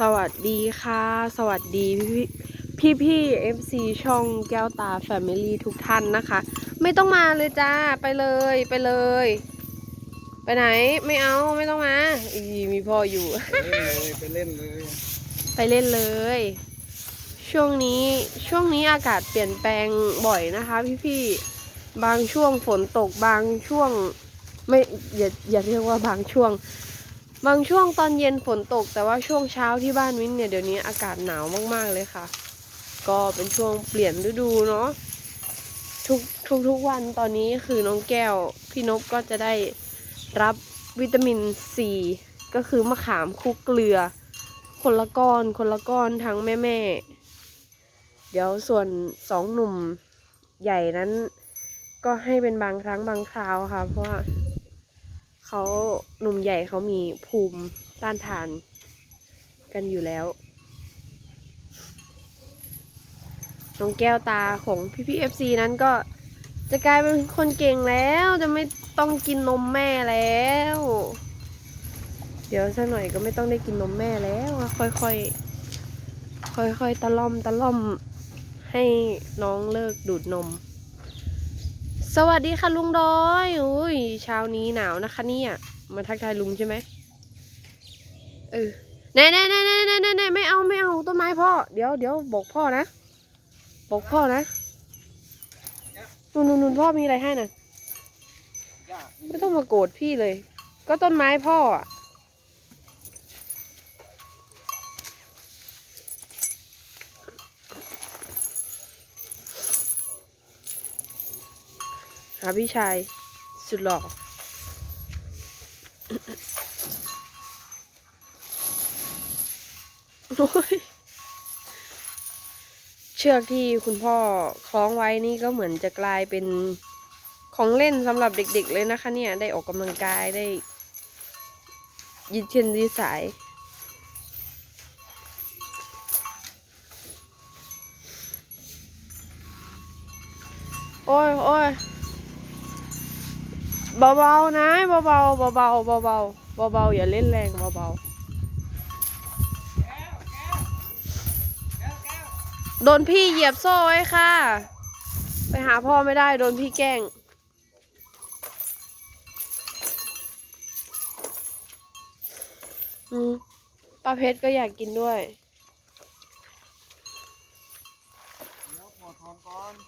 สวัสดีค่ะ สวัสดีพี่พี่พี่เอฟซีช่องแก้วตาแฟมิลี่ทุกท่านนะคะ ไม่ต้องมาเลยจ้าไปเลยไปเลย ไปไหนไม่เอาไม่ต้องมาอีมีพ่ออยู่ ไปเล่นเลยไปเล่นเลย ช่วงนี้ช่วงนี้อากาศเปลี่ยนแปลงบ่อยนะคะ พี่พี่ๆบางช่วงฝนตกบางช่วง ไม่อย่าอย่าเรียกว่าบางช่วง บางช่วงตอนเย็นฝนตก แต่ว่าช่วงเช้าที่บ้านมิ้นเนี่ยเดี๋ยวนี้อากาศหนาวมากๆเลยค่ะ ก็เป็นช่วงเปลี่ยนฤดูเนาะทุกทุกทุกวันตอนนี้คือน้องแก้ว พี่นบก็จะได้รับวิตามินซีก็คือมะขามคลุกเกลือ คนละก้อนคนละก้อนทั้งแม่แม่ๆเดี๋ยวส่วนสองหนุ่มใหญ่นั้น ก็ให้เป็นบางครั้งบางคราวค่ะ เพราะว่า เขาหนุ่มใหญ่เขามีภูมิต้านทานกันอยู่แล้ว น้องแก้วตาของพี่พีเอฟซีนั้นก็จะกลายเป็นคนเก่งแล้วจะไม่ต้องกินนมแม่แล้ว เดี๋ยวสักหน่อยก็ไม่ต้องได้กินนมแม่แล้วอะค่อยๆค่อยๆตะล่อมตะล่อมให้น้องเลิกดูดนม สวัสดีค่ะลุงดอยอุ้ยเช้านี้หนาวนะคะเนี่ย มาทักทายลุงใช่ไหมเออแน่แน่แน่แน่แน่แน่แน่ไม่เอาไม่เอาต้นไม้พ่อ เดี๋ยวเดี๋ยวบอกพ่อนะ บอกพ่อนะนุ่นนุ่นนุ่นพ่อมีอะไรให้น่ะ ไม่ต้องมาโกรธพี่เลย ก็ต้นไม้พ่ออะ หาพี่ชายสุดหล่อโอ้ยเชือกที่คุณพ่อคล้องไว้นี่ก็เหมือนจะกลายเป็นของเล่นสำหรับเด็กๆเลยนะคะเนี่ย ได้ออกกำลังกายได้ยืดเช่นยืดสาย โอ้ยโอ้ย เบาๆนะเบาๆเบาๆเบาๆเบาๆเบาๆอย่าเล่นแรงเบาๆโดนพี่เหยียบโซ่ไว้ค่ะ ไปหาพ่อไม่ได้โดนพี่แกล้งป้าเพชรก็อยากกินด้วย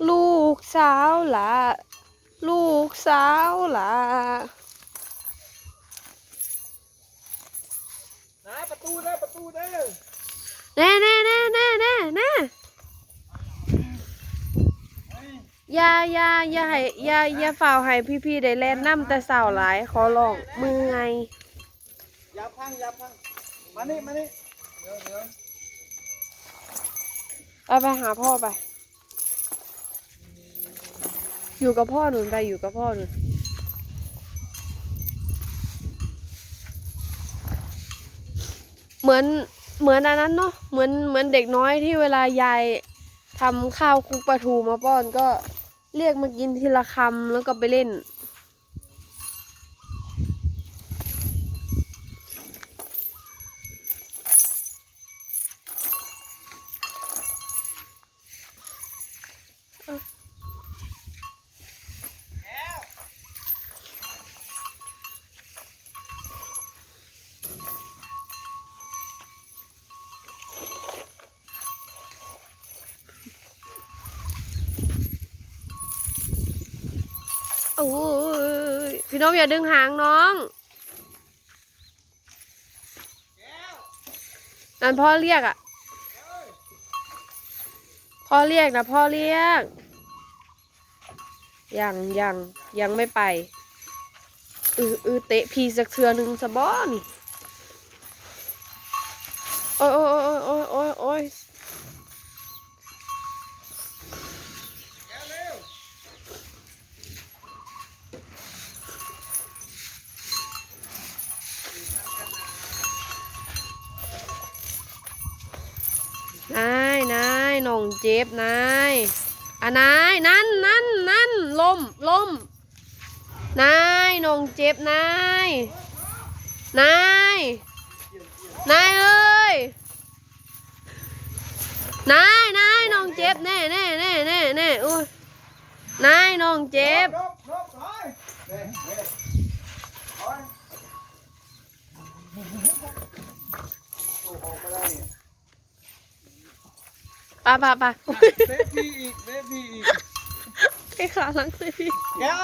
ลูกสาวหละ ลูกสาวหละนะประตูเด้อประตูเด้อแน่แน่แน่แน่แน่แน่เฮ้ยอย่าอย่าอย่าให้อย่าอย่าฝ่าวให้พี่ๆได้แล่นน้ำแต่สาวหลายขอลองมือไงอย่าพังอย่าพังมานี่มานี่เดี๋ยวเดี๋ยวไปไปหาพ่อไป อยู่กับพ่อหนุนไปอยู่กับพ่อหนุนเหมือนเหมือนอันนั้นเนาะเหมือนเหมือนเด็กน้อยที่เวลายายทำข้าวคลุกปลาทูมาป้อนก็เรียกมากินทีละคำแล้วก็ไปเล่น โอ้ยพี่น้องอย่าดึงหางน้องนั่นพ่อเรียกอะ พ่อเรียกนะพ่อเรียก ยังยังยังไม่ไป อืออือเตะพีสักเทือหนึ่งสะบอนี่ โอ้ยโอ้ยโอ้ยโอ้ยโอ้ยโอ้ย แกเร็ว นายนายน้อง เจ็บนายอะนายนั่นนั่นนั่นลมลมนายนงเจ็บนายนายนายเอ้ยนายนายน้องเจ็บแน่แน่แน่แน่แน่โอ้ยนายน้องเจ็บออยโอ้โหไม่ได้ เนี่ยไปไปไปเซฟพี่อีกเซฟพี่อีกไอ้ขาหลังสิพี่แก้ว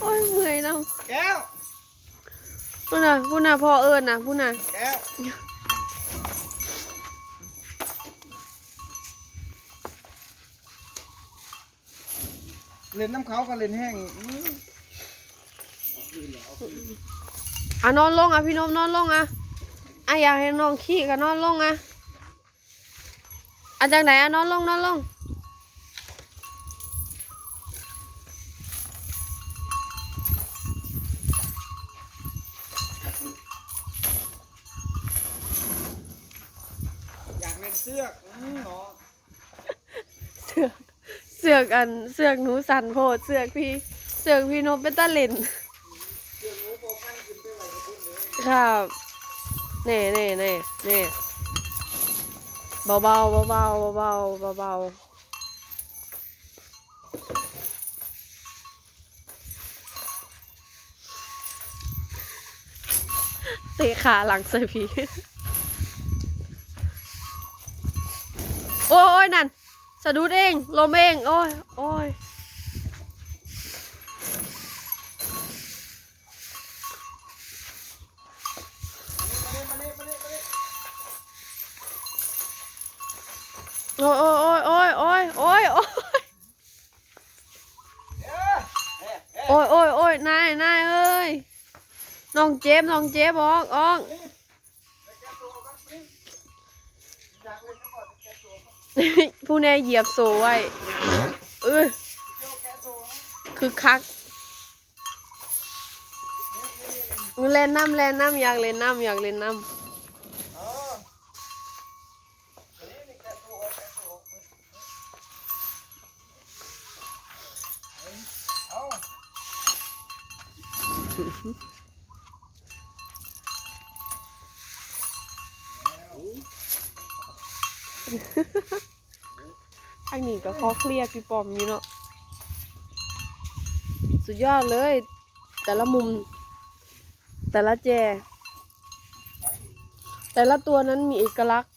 โอ้ยเมื่อยแล้วแก้วพูดน่ะพูดน่ะพ่อเอิญน่ะพูดน่ะแก้วเล่นน้ำเขาก็เล่นแห้งอีกอื้ออะนอนลงอะพี่นมนอนลงอะอะอยากให้น้องขี้ก็นอนลงอะ อะจากไหนอะนอนลงนอนลงอยากเล่นเสื้อกอื้อเนาะเสือกเสือกอันเสือกหนูสันโพดเสือกพี่เสือกพี่นมเป็นตะเล่นเสื้อกหนูโปกันขึ้นไปไหวกับพุ่นเลยครับเน่เน่เน่เน่ เบาเบาเบาเบาเบาเบาเบาเตะขาหลังใส่พีโอ้ยนั่นสะดุดเองลมเอง โอ้ยโอ้ย มานี่มานี่มานี่ โอ้ยโอ้ยโอ้ยโอ้ยโอ้ยโอ้ย เอ๊ะเอ๊ะเอ๊ะ โอ้ ยโอ้ยนายนายเอ้ยน้องเจ็บน้องเจ็บออกออกไปแก้ตัวกันสิอผู้แน่เหยียบโซไว้เออคือคักเล่นน้ำเล่นน้ำอยากเล่นน้ำอยากเล่นน้ำออนี่นี่แก้ตัวแก้ตัวเอาำ อันนี้ก็ขอเคลียร์พี่ปอมอยู่เนาะสุดยอดเลย แต่ละมุม แต่ละแจ แต่ละตัวนั้นมีเอกลักษณ์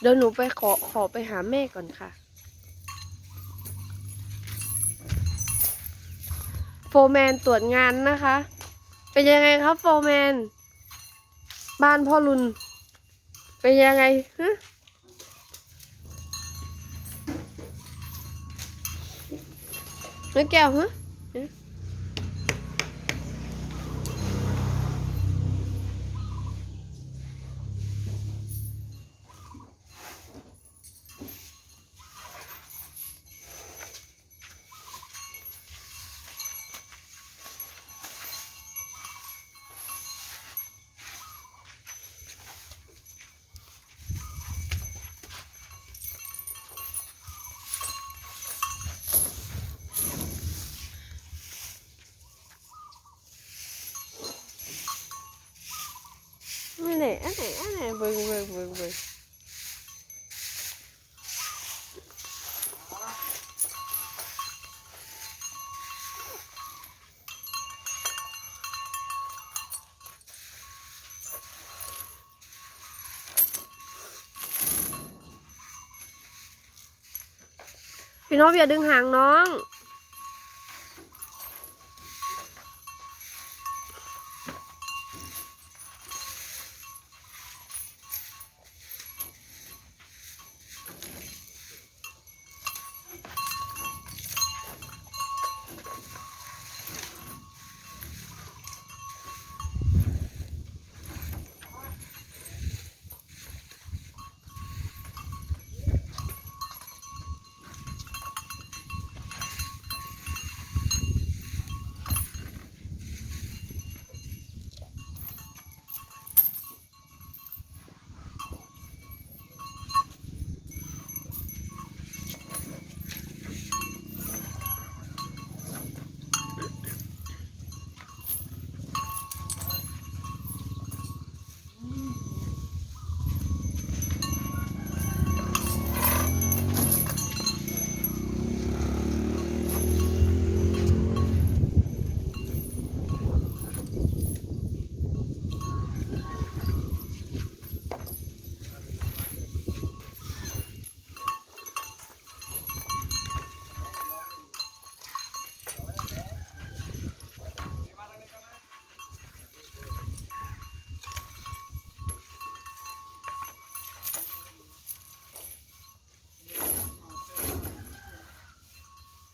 เดี๋ยวหนูไปขอขอไปหาแม่ก่อนค่ะ โฟแมนตรวจงานนะคะ เป็นยังไงครับโฟแมน บ้านพ่อรุน เป็นยังไงฮะน้องแก้วฮะ ไม่ไหนอันไหนอันไหนเบิ่งเบิ่งเบิ่งเบิ่งพี่น้องอย่าดึงหางน้อง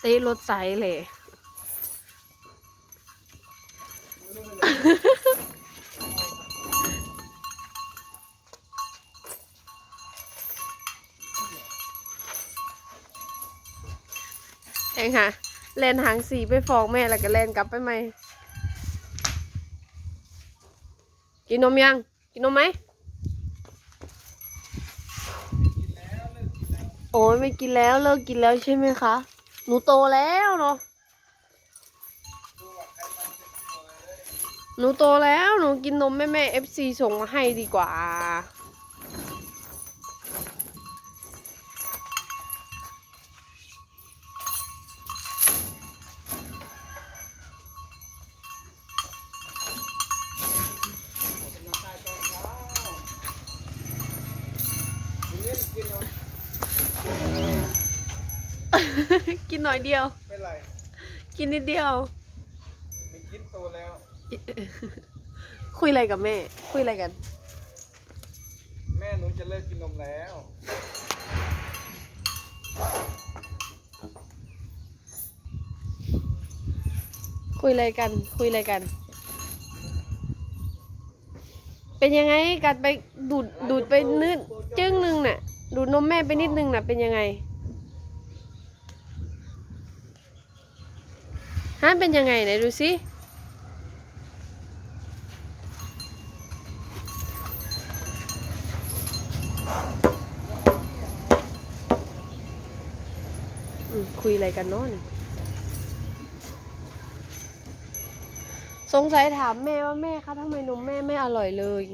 ตะรถไซเลย เองค่ะเล่นหางสีไปฟ้องแม่แล้วก็เล่นกลับไปไหม กินนมยัง กินนมไหม โอ้ยไม่กินแล้วเลิกกินแล้วใช่ไหมคะ หนูโตแล้วเนาะหนูโตแล้วหนูกินนมแม่แม่เอฟซีส่งมาให้ดีกว่า หน่อยเดียว ไม่ไรกินนิดเดียว ไม่กินโตแล้วคุยอะไรกับแม่ คุยอะไรกัน แม่หนูจะเลิกกินนมแล้ว คุยอะไรกัน คุยอะไรกัน เป็นยังไงกัดไปดูดดูดไปนิดจึ้งหนึ่งน่ะ ดูดนมแม่ไปนิดนึงน่ะเป็นยังไง ฮะเป็นยังไงไหนดูสิคุยอะไรกันเนาะนี่สงสัยถามแม่ว่าแม่คะทำไมนมแม่ไม่อร่อยเลย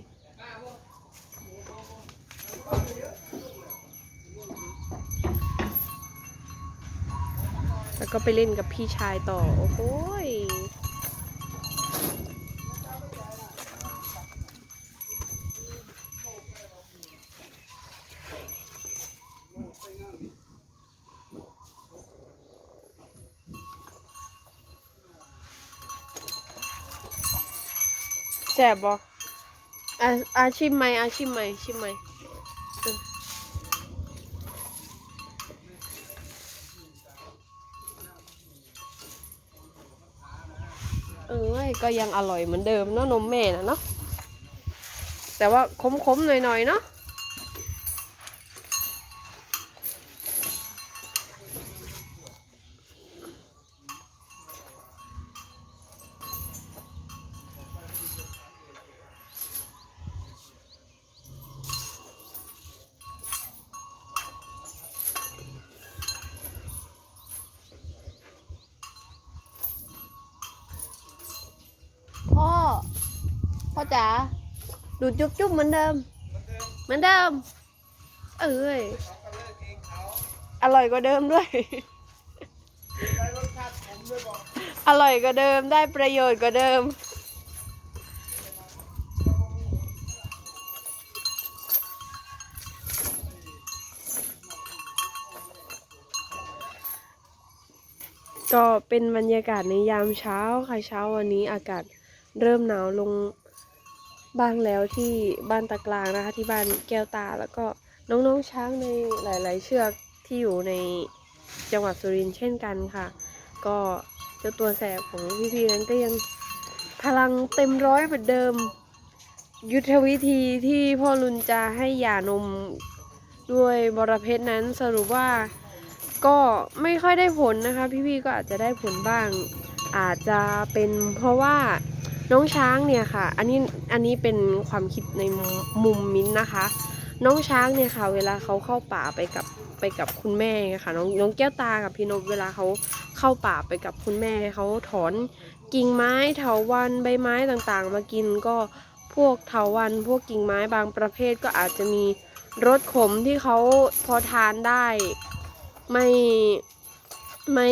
แล้วก็ไปเล่นกับพี่ชายต่อ โอ้โหแซ่บบ่ออาชิมไหมอาชิมไหมชิมไหมเออ เอ้ยก็ยังอร่อยเหมือนเดิมเนาะนมแม่นะเนาะแต่ว่าขมๆหน่อยๆเนาะ พ่อ พ่อจ๋าดูดจุ๊บๆเหมือนเดิม เหมือนเดิม เอ้ย อร่อยกว่าเดิมด้วย อร่อยกว่าเดิมได้ประโยชน์กว่าเดิม ก็เป็นบรรยากาศในยามเช้าค่ะเช้าวันนี้อากาศ เริ่มหนาวลงบ้างแล้วที่บ้านตะกลางนะคะ ที่บ้านแก้วตาแล้วก็น้องๆช้างในหลาย ๆ เชือกที่อยู่ในจังหวัดสุรินทร์เช่นกันค่ะ ก็เจ้าตัวแสบของพี่ๆนั้นก็ยังพลังเต็มร้อยเหมือนเดิม ยุทธวิธีที่พ่อรุนจะให้หย่านมด้วยบรเพชรนั้นสรุปว่าก็ไม่ค่อยได้ผลนะคะ พี่ๆก็อาจจะได้ผลบ้าง อาจจะเป็นเพราะว่า น้องช้างเนี่ยค่ะ อันนี้อันนี้เป็นความคิดในมุมมิ้นนะคะ น้องช้างเนี่ยค่ะ เวลาเขาเข้าป่าไปกับไปกับคุณแม่ค่ะน้องน้องแก้วตากับพี่นพเวลาเขาเข้าป่าไปกับคุณแม่เขาถอนกิ่งไม้เถาวันใบไม้ต่างๆ มากินก็พวกเถาวันพวกกิ่งไม้บางประเภทก็อาจจะมีรสขมที่เขาพอทานได้ ไม่ไม่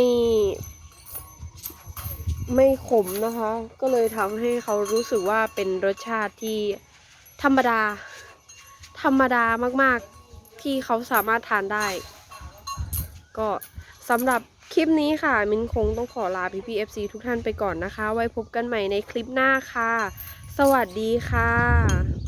ไม่ขมนะคะ ก็เลยทำให้เขารู้สึกว่าเป็นรสชาติที่ธรรมดา ธรรมดามากๆที่เขาสามารถทานได้ ก็สำหรับคลิปนี้ค่ะ มินคงต้องขอลาพี่พีเอฟซีทุกท่านไปก่อนนะคะ ไว้พบกันใหม่ในคลิปหน้าค่ะ สวัสดีค่ะ